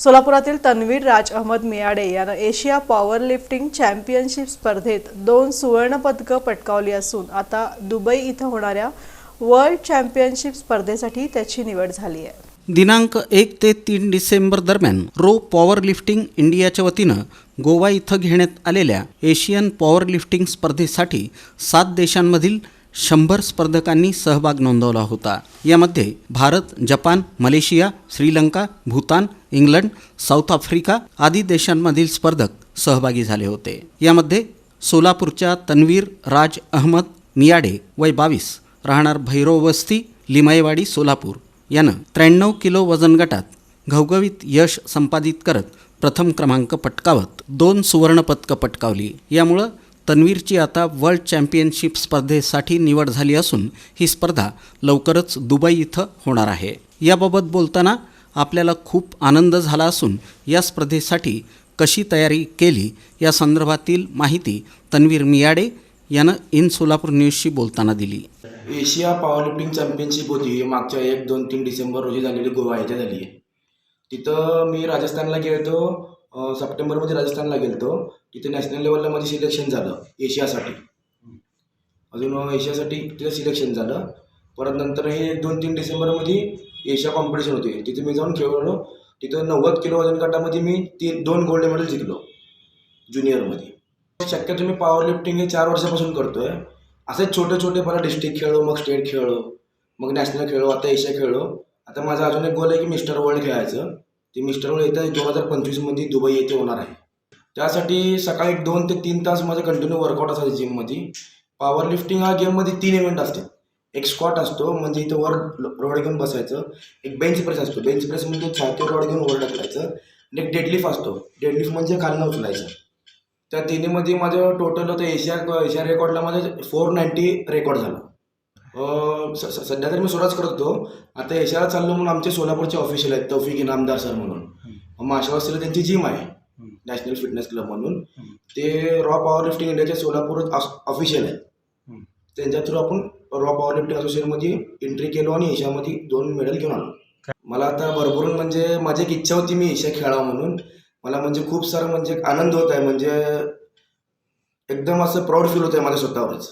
सोलापुरातील तन्वीर राज अहमद मियाडे यानं Asia power lifting championship स्पर्धेत दोन सुवर्णपदकं पटकावली असून आता दुबई इथं होणाऱ्या वर्ल्ड चॅम्पियनशिप स्पर्धेसाठी त्याची निवड झाली आहे. दिनांक एक ते तीन डिसेंबर दरम्यान रो पॉवर लिफ्टिंग इंडियाच्या वतीनं गोवा इथं घेण्यात आलेल्या एशियन पॉवर लिफ्टिंग स्पर्धेसाठी सात देशांमधील शंभर स्पर्धकांनी सहभाग नोंदवला होता. यामध्ये Bharat Japan Malaysia Sri Lanka Bhutan England South Africa आदी देशांमधील स्पर्धक सहभागी झाले होते. यामध्ये सोलापूरच्या तन्वीर राज अहमद मियाडे वय बावीस राहणार भैरव वस्ती लिमाईवाडी सोलापूर. यानं त्र्याण्णव किलो वजन गटात घवघवीत यश संपादित करत प्रथम क्रमांक पटकावत दोन सुवर्णपदकं पटकावली. यामुळं तन्वीरची आता वर्ल्ड चॅम्पियनशिप स्पर्धेसाठी निवड झाली असून ही स्पर्धा लवकरच दुबई इथं होणार आहे. याबाबत बोलताना आपल्याला खूप आनंद झाला असून या स्पर्धेसाठी कशी तयारी केली या संदर्भातील माहिती तन्वीर मियाडे यानं इन सोलापूर न्यूजशी बोलताना दिली. एशिया पॉवरलिफ्टिंग चॅम्पियनशिप होती. मागच्या एक दोन तीन डिसेंबर रोजी झालेली गोवा येथे झाली आहे. तिथं मी राजस्थानला गेलो सप्टेंबरमध्ये राजस्थानला गेलो तिथे नॅशनल लेवलला माझं सिलेक्शन झालं एशियासाठी. अजून एशियासाठी तिथं सिलेक्शन झालं. परत नंतर हे दोन तीन डिसेंबरमध्ये एशिया कॉम्पिटिशन होते. तिथे मी जाऊन खेळलो. तिथं नव्वद किलो वजन गटामध्ये मी तीन दोन गोल्ड मेडल जिंकलो ज्युनियरमध्ये शक्यतो मी पॉवर लिफ्टिंग हे चार वर्षापासून करतो आहे असेच छोटे छोटे मला डिस्ट्रिक्ट खेळलो मग स्टेट खेळलो मग नॅशनल खेळलो आता एशिया खेळलो आता माझा अजून एक गोल आहे की मिस्टर वर्ल्ड खेळायचं. ते मिस्टर येतं दोन हजार पंचवीसमध्ये दुबई येथे होणार आहे. त्यासाठी सकाळी एक दोन ते तीन तास माझं कंटिन्यू वर्कआउट असायचं जिममध्ये पॉवर लिफ्टिंग हा गेममध्ये तीन इव्हेंट असते एक स्क्वॉट असतो म्हणजे इथं वर रोड घेऊन बसायचं. एक बेंच प्रेस असतो. बेंच प्रेस म्हणजे छाती रोड घेऊन वर ढकलायचं. आणि एक डेडलिफ्ट असतो. डेडलिफ्ट म्हणजे खालनं उचलायचं. त्या तिन्हीमध्ये माझं टोटल होतं एशिया एशिया रेकॉर्डला माझं फोर नाईन्टी रेकॉर्ड झालं. सध्या तर मी स्वतःच करत होतो. आता एशियाला चाललो म्हणून आमचे सोलापूरचे ऑफिशियल आहेत तौफिक इनामदार सर म्हणून. माशावासीला त्यांची जिम आहे नॅशनल फिटनेस क्लब म्हणून. ते रॉ पॉवर लिफ्टिंग इंडियाचे सोलापूर ऑफिशियल आहेत. त्यांच्या थ्रू आपण रॉ पॉवर लिफ्टिंग असोसिएशनमध्ये एंट्री केलो आणि एशियामध्ये दोन मेडल घेऊन आलो. मला आता भरभरून म्हणजे माझी एक इच्छा होती मी एशिया खेळावं म्हणून. मला म्हणजे खूप सारं म्हणजे आनंद होत आहे. म्हणजे एकदम असं प्राऊड फील होत आहे माझ्या स्वतःवरच.